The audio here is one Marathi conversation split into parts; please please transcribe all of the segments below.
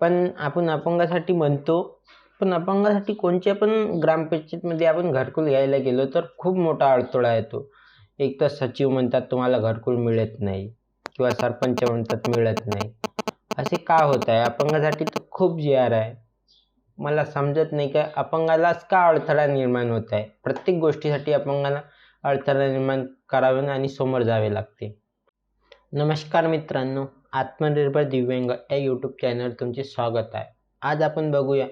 पण आपण अपंगासाठी म्हणतो पण अपंगासाठी कोणत्या पण ग्रामपंचायतमध्ये आपण घरकुल घ्यायला गेलो तर खूप मोठा अडथळा येतो. एक तर सचिव म्हणतात तुम्हाला घरकुल मिळत नाही किंवा सरपंच म्हणतात मिळत नाही असे का होत आहे? अपंगासाठी तर खूप जी आर आहे. मला समजत नाही का अपंगालाच का अडथळा निर्माण होत आहे? प्रत्येक गोष्टीसाठी अपंगाला अडथळा निर्माण करावे आणि समोर जावे लागते. नमस्कार मित्रांनो. आत्मनिर्भर दिव्यांग या यूट्यूब चॅनल तुमचे स्वागत आहे. आज आपण बघूया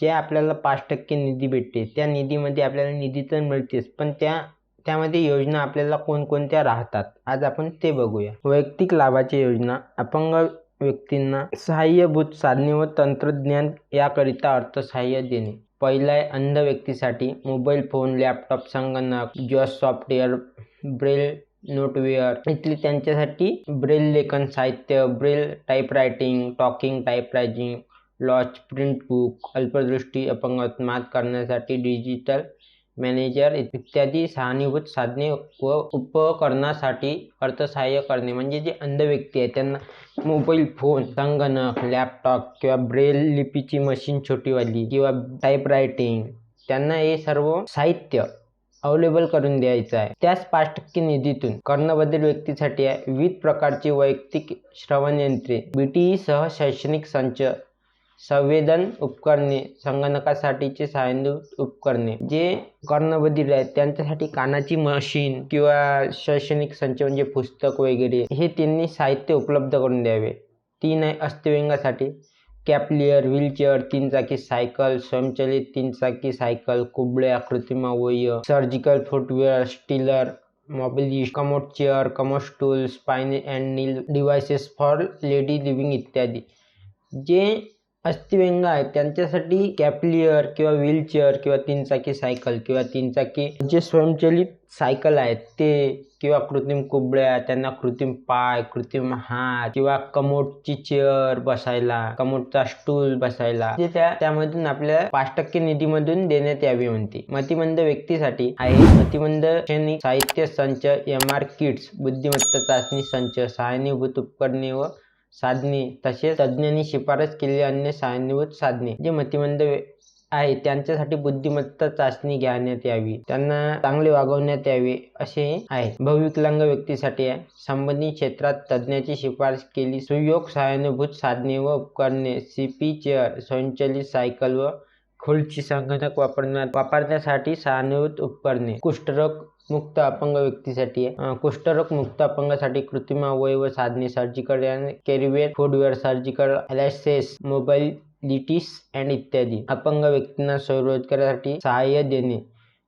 जे आपल्याला पाच टक्के निधी भेटते त्या निधीमध्ये आपल्याला निधी तर मिळतेच पण त्या त्यामध्ये योजना आपल्याला कोणकोणत्या राहतात आज आपण ते बघूया. वैयक्तिक लाभाची योजना अपंग व्यक्तींना सहाय्यभूत साधने व तंत्रज्ञान याकरिता अर्थसहाय्य देणे. पहिला आहे अंध व्यक्तीसाठी मोबाईल फोन लॅपटॉप संगणक जॉस सॉफ्टवेअर ब्रेल नोटवेअर. इथली त्यांच्यासाठी ब्रेल लेखन साहित्य Braille typewriting talking typewriting launch print book अल्पदृष्टी अपंगत्व मात करण्यासाठी डिजिटल मॅनेजर इत्यादी सहानुभूत साधने व उपकरणासाठी अर्थसहाय्य करणे. म्हणजे जे अंध व्यक्ती आहे त्यांना मोबाईल फोन संगणक लॅपटॉप किंवा ब्रेल लिपीची मशीन छोटीवाली किंवा टाईपरायटिंग त्यांना हे सर्व साहित्य अवेलेबल करून द्यायचं आहे. त्याच पाच टक्के निधीतून कर्णबधील व्यक्तीसाठी आहे विविध प्रकारची वैयक्तिक श्रवण यंत्रे बी टी ई सह शैक्षणिक संच संवेदन उपकरणे संगणकासाठीचे सहाय्यभूत उपकरणे जे कर्णबधीर आहेत. त्यांच्यासाठी कानाची मशीन किंवा शैक्षणिक संच म्हणजे पुस्तक वगैरे हे त्यांनी साहित्य उपलब्ध करून द्यावे. तीन आहे अस्थिव्यंगासाठी कॅप्लियर व्हीलचेअर तीन चाकी सायकल स्वयंचलित तीन चाकी सायकल कुबड्या कृत्रिम अवयव सर्जिकल फुटवेअर स्टीलर मोबिलिस्ट commode chair commode stool spine and knee devices for lady living इत्यादी. जे अस्थिव्यंग आहेत त्यांच्यासाठी कॅप्लियर किंवा व्हीलचेअर किंवा तीन चाकी सायकल किंवा तीन चाकी जे स्वयंचलित सायकल आहेत ते किंवा कृत्रिम कुबड्या त्यांना कृत्रिम पाय कृत्रिम हात किंवा कमोटची चेअर बसायला कमोटचा स्टूल बसायला जे त्या त्यामधून आपल्याला पाच टक्के निधीमधून देण्यात यावी म्हणते. मतिमंद व्यक्तीसाठी आहे मतिमंद शैक्षणिक साहित्य संच एम आर किट्स बुद्धिमत्ता चाचणी संच सहानुभूत उपकरणे व साधने तसेच तज्ज्ञांनी शिफारस केलेली अन्य सहाय्यभूत साधने जे मतिमंद आहे. त्यांच्यासाठी बुद्धिमत्ता चाचणी घेण्यात यावी. त्यांना चांगले वागवण्यात यावे असे आहे. बहुविकलांग व्यक्तीसाठी संबंधित क्षेत्रात तज्ज्ञाची शिफारस केली. सुयोग सहानुभूत साधने व उपकरणे सी पी चेअर स्वयंचलित सायकल व खुर्ची संगणक वापरण्यात वापरण्यासाठी सहानुभूत उपकरणे. कुष्ठरोग मुक्त अपंग व्यक्तीसाठी कुष्ठरोग मुक्त अपंगासाठी कृत्रिम अवयव साधने. सर्जिकल कॅरिवेअर फूडवेअर सर्जिकल अलायसेस मोबाईल लिटिस अँड इत्यादी अपंग व्यक्तींना स्वरोजगारासाठी सहाय्य देणे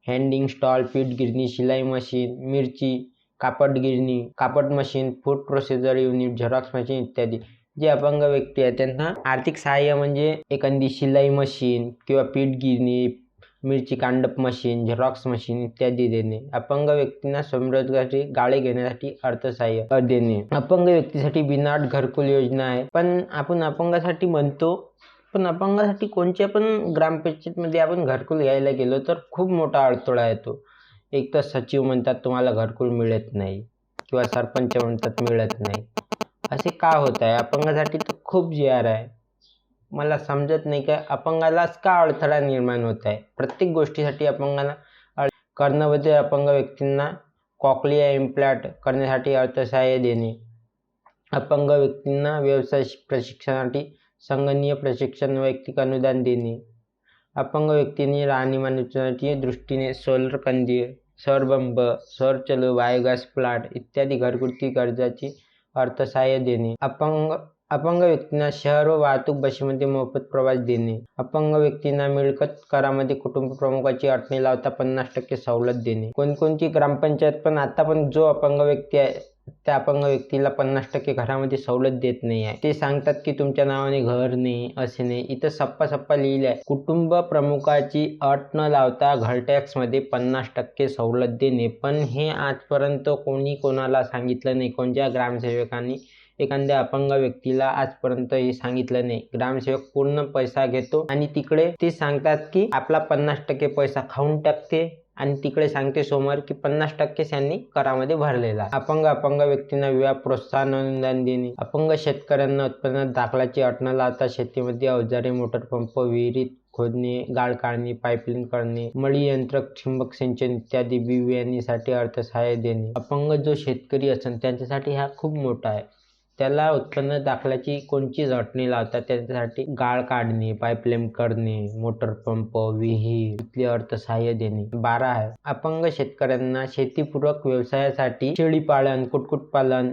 हँडिंग स्टॉल पीठ गिरणी शिलाई मशीन मिरची कापड गिरणी कापड machine food processor unit xerox machine इत्यादी जे अपंग व्यक्ती आहेत त्यांना आर्थिक सहाय्य म्हणजे एखादी शिलाई मशीन किंवा पीठ गिरणी मिरची कांडप मशीन झेरॉक्स मशीन इत्यादी देणे. अपंग व्यक्तींना स्वयंरोजगारासाठी गाळे घेण्यासाठी अर्थसहाय्य देणे. अपंग व्यक्तीसाठी बिनाट घरकुल योजना आहे. पण आपण अपंगासाठी म्हणतो पण अपंगासाठी कोणत्या पण ग्रामपंचायतमध्ये आपण घरकुल घ्यायला गेलो तर खूप मोठा अडथळा येतो. एक तर सचिव म्हणतात तुम्हाला घरकुल मिळत नाही किंवा सरपंच म्हणतात मिळत नाही असे का होत आहे? अपंगासाठी तर खूप जी आहे. मला समजत नाही का अपंगालाच का अडथळा निर्माण होत आहे? प्रत्येक गोष्टीसाठी अपंगाला अड कर्णबधिर अपंग व्यक्तींना कॉकलिया इम्प्लॅट करण्यासाठी अर्थसहाय्य देणे अपंग व्यक्तींना व्यवसाय प्रशिक्षणासाठी संगणीय प्रशिक्षण वैयक्तिक अनुदान देणे. अपंग व्यक्तींनी राहणीमानाच्या दृष्टीने सोलर कंदील सौरबंब सौरचलो बायोगॅस प्लांट इत्यादी घरगुती गरजाची अर्थसहाय्य देणे. अपंग अपंग व्यक्तींना शहर व वाहतूक बसमध्ये मोफत प्रवास देणे. अपंग व्यक्तींना मिळकत करामध्ये कुटुंब प्रमुखाची अट न लावता पन्नास टक्के सवलत देणे. कोणकोणती ग्रामपंचायत पण आता पण जो अपंग व्यक्ती आहे त्या अपंग व्यक्तीला पन्नास टक्के घरामध्ये सवलत देत नाही आहे. ते सांगतात की तुमच्या नावाने घर नाही असे नाही. इथं सप्पा सप्पा लिहिले आहे कुटुंब प्रमुखाची अट न लावता घर टॅक्समध्ये पन्नास टक्के सवलत देणे. पण हे आजपर्यंत कोणी कोणाला सांगितलं नाही. कोणत्या ग्रामसेवकांनी एखाद्या अपंग व्यक्तीला आजपर्यंत हे सांगितलं नाही? ग्रामसेवक पूर्ण पैसा घेतो आणि तिकडे ते सांगतात की आपला पन्नास टक्के पैसा खाऊन टाकते. आणि तिकडे सांगते समोर की पन्नास टक्के त्यांनी करामध्ये भरलेला अपंग अपंग व्यक्तींना विवाह प्रोत्साहन अनुदान देणे. अपंग शेतकऱ्यांना उत्पन्नात दाखलाची अट न लावता शेतीमध्ये अवजारे मोटर पंप विहिरीत खोदणे गाळ काढणे पाईपलाईन करणे मळी यंत्र ठिबक सिंचन इत्यादी बी बियाणीसाठी अर्थसहाय्य देणे. अपंग जो शेतकरी असेल त्यांच्यासाठी हा खूप मोठा आहे. त्याला उत्पन्न दाखल्याची कोणची अट लावतात? लावता त्याच्यासाठी गाळ काढणे पाईपलाईन करणे मोटर पंप विहीर इथले अर्थसहाय्य देणे. बारा आहे. अपंग शेतकऱ्यांना शेतीपूरक व्यवसायासाठी शेळीपालन कुक्कुटपालन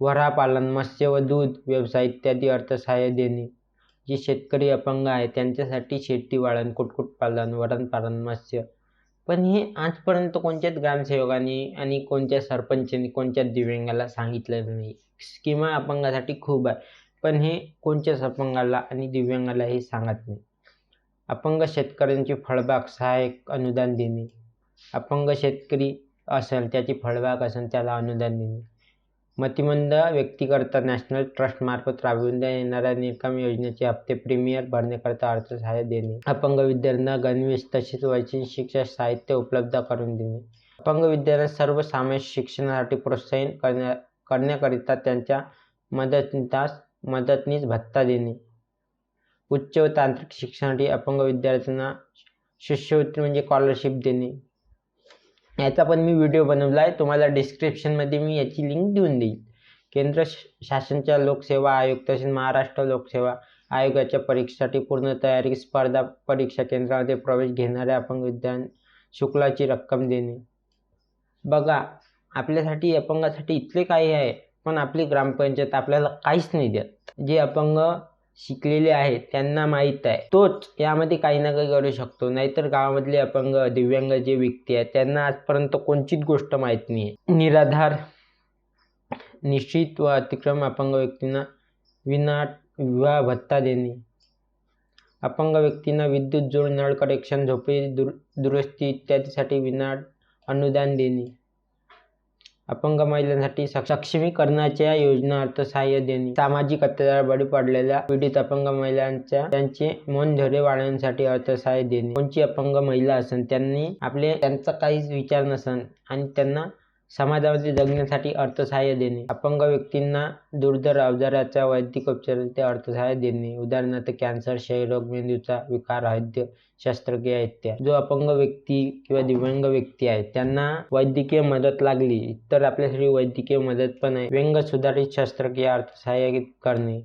वरापालन मत्स्य व दूध व्यवसाय इत्यादी अर्थसहाय्य देणे. जे शेतकरी अपंग आहे त्यांच्यासाठी शेतीवाळण कुक्कुटपालन वरणपालन मत्स्य. पण हे आजपर्यंत कोणत्याच ग्रामसेवकांनी आणि कोणत्या सरपंचांनी कोणत्याच दिव्यांगाला सांगितलेलं नाही. स्कीमा अपंगासाठी खूप आहे. पण हे कोणत्याच अपंगाला आणि दिव्यांगाला हे सांगत नाही. अपंग शेतकऱ्यांची फळबाग सहाय्यक अनुदान देणे. अपंग शेतकरी असेल त्याची फळबाग असेल त्याला अनुदान देणे. मतिमंद व्यक्तीकरता नॅशनल ट्रस्टमार्फत राबविण्यात येणाऱ्या निकम योजनेचे हप्ते प्रीमियर भरण्याकरता अर्थसहाय्य देणे. अपंग विद्यार्थ्यांना गणवेश तसेच वैचारिक शिक्षण साहित्य उपलब्ध करून देणे. अपंग विद्यार्थ्यांना सर्व सामाजिक शिक्षणासाठी प्रोत्साहित करण्या करण्याकरिता त्यांच्या मदतनीस मदतनीस भत्ता देणे. उच्च व तांत्रिक शिक्षणासाठी अपंग विद्यार्थ्यांना शिष्यवृत्ती म्हणजे स्कॉलरशिप देणे. याचा पण मी व्हिडिओ बनवला आहे. तुम्हाला डिस्क्रिप्शनमध्ये मी याची लिंक देऊन देईल. केंद्र श- शासनच्या लोकसेवा आयोग तसेच महाराष्ट्र लोकसेवा आयोगाच्या परीक्षेसाठी पूर्ण तयारी स्पर्धा परीक्षा केंद्रामध्ये प्रवेश घेणाऱ्या अपंग विद्यार्थ्यांना शुक्लाची रक्कम देणे. बघा आपल्यासाठी अपंगासाठी इतले काही आहे पण आपली ग्रामपंचायत आपल्याला काहीच नाही देत. जे अपंग शिकलेले आहेत त्यांना माहीत आहे. तोच यामध्ये काही ना काही करू शकतो. नाहीतर गावामधले अपंग दिव्यांग जे व्यक्ती आहेत त्यांना आजपर्यंत कोणतीच गोष्ट माहीत नाही आहे निराधार निश्चित व अतिक्रम अपंग व्यक्तींना विना विवाह भत्ता देणे. अपंग व्यक्तींना विद्युत जोड नळ कनेक्शन झोपडी दुर दुरुस्ती इत्यादीसाठी विना अनुदान देणे. अपंग महिलांसाठी सक्षमीकरणाच्या योजना अर्थसहाय्य देणे. सामाजिक अत्याचार बळी पडलेल्या पीडित अपंग महिलांच्या त्यांचे मन धैर्य वाढवण्यासाठी अर्थसहाय्य देणे. कोणची अपंग महिला असेल त्यांनी आपले त्यांचा काहीच विचार नसन आणि त्यांना समाजामध्ये जगण्यासाठी अर्थसहाय्य देणे. अपंग व्यक्तींना दुर्धर आजाराच्या उपचार उपचाराचे अर्थसहाय्य देणे. उदाहरणार्थ कॅन्सर क्षयरोग मेंदूचा विकार हृदय शस्त्रक्रिया इत्यादी. जो अपंग व्यक्ती किंवा दिव्यांग व्यक्ती आहे त्यांना वैद्यकीय मदत लागली तर आपल्यासाठी वैद्यकीय मदत पण आहे. व्यंग सुधारित शस्त्रक्रिया अर्थसहाय्य करणे.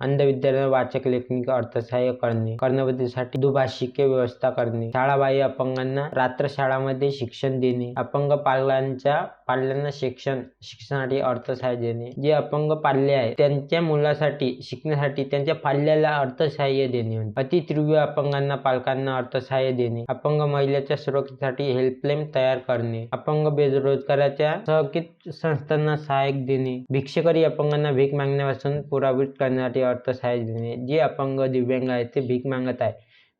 अंध विद्यार्थ्यांना वाचक लेखनिक अर्थसहाय्य करणे. कर्णबद्धीसाठी दुभाषिके व्यवस्था करणे. शाळाबाह्य अपंगांना रात्र शाळामध्ये शिक्षण देणे. अपंग पालकांच्या पाल्यांना शिक्षण शिक्षणासाठी अर्थसहाय्य देणे. जे अपंग पाल्य आहे त्यांच्या मुलासाठी शिकण्यासाठी त्यांच्या पाल्याला अर्थसहाय्य देणे. अतितीव्र अपंगांना पालकांना अर्थसहाय्य देणे. अपंग महिलेच्या सुरक्षेसाठी हेल्पलाईन तयार करणे. अपंग बेरोजगाराच्या सहकित संस्थांना सहाय्य देणे. भिक्षकरी अपंगांना भीक मागण्यापासून पुरावृत करण्यासाठी अर्थसहाय्य देणे. जे अपंग दिव्यांग आहेत ते भीक मागत आहे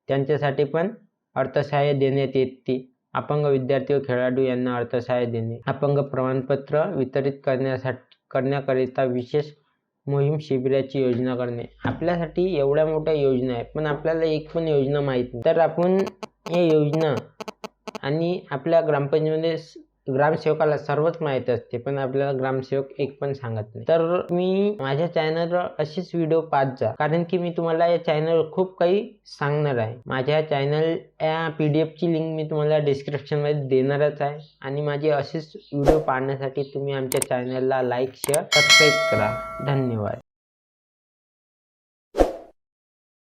त्यांच्यासाठी पण अर्थसहाय्य देण्यात येते. अपंग विद्यार्थी व खेळाडू यांना अर्थसहाय्य देणे. अपंग प्रमाणपत्र वितरित करण्यासाठी करण्याकरिता विशेष मोहीम शिबिराची योजना करणे. आपल्यासाठी एवढ्या मोठ्या योजना आहे पण आपल्याला एक पण योजना माहीत नाही. तर आपण हे योजना आणि आपल्या ग्रामपंचायतीमध्ये ग्रामसेवकाला सर्वच माहीत असते पण आपल्याला ग्रामसेवक एक पण सांगत नाही. तर मी माझ्या चॅनलवर असेच व्हिडिओ पाहत जा कारण की मी तुम्हाला या चॅनलवर खूप काही सांगणार आहे. माझ्या चॅनल या पी डी एफची लिंक मी तुम्हाला डिस्क्रिप्शनमध्ये देणारच आहे. आणि माझे असेच व्हिडिओ पाहण्यासाठी तुम्ही आमच्या चॅनलला लाईक शेअर सबस्क्राईब करा. धन्यवाद.